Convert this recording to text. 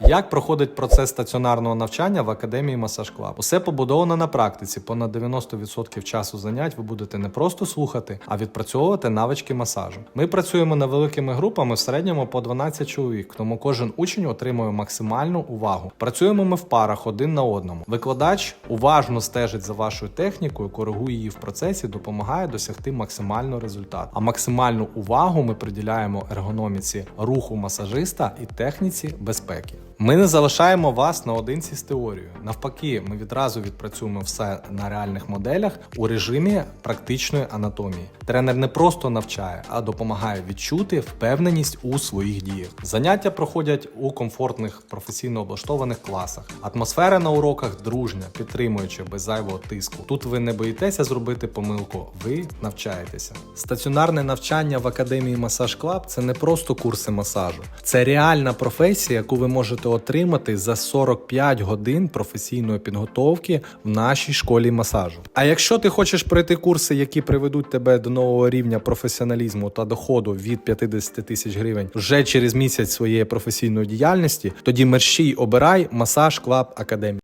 Як проходить процес стаціонарного навчання в академії Масаж Клаб? Усе побудовано на практиці. Понад 90% часу занять ви будете не просто слухати, а відпрацьовувати навички масажу. Ми працюємо невеликими групами в середньому по 12 чоловік, тому кожен учень отримує максимальну увагу. Працюємо ми в парах один на одному. Викладач уважно стежить за вашою технікою, коригує її в процесі, допомагає досягти максимального результату. А максимальну увагу ми приділяємо ергономіці руху масажиста і техніці безпеки. Ми не залишаємо вас наодинці з теорією. Навпаки, ми відразу відпрацюємо все на реальних моделях у режимі практичної анатомії. Тренер не просто навчає, а допомагає відчути впевненість у своїх діях. Заняття проходять у комфортних професійно облаштованих класах. Атмосфера на уроках дружня, підтримуюча без зайвого тиску. Тут ви не боїтеся зробити помилку, ви навчаєтеся. Стаціонарне навчання в академії Масаж Клаб це не просто курси масажу, це реальна професія, яку ви можете отримати за 45 годин професійної підготовки в нашій школі масажу. А якщо ти хочеш пройти курси, які приведуть тебе до нового рівня професіоналізму та доходу від 50 тисяч гривень вже через місяць своєї професійної діяльності, тоді мерщій обирай масаж Клаб Академії.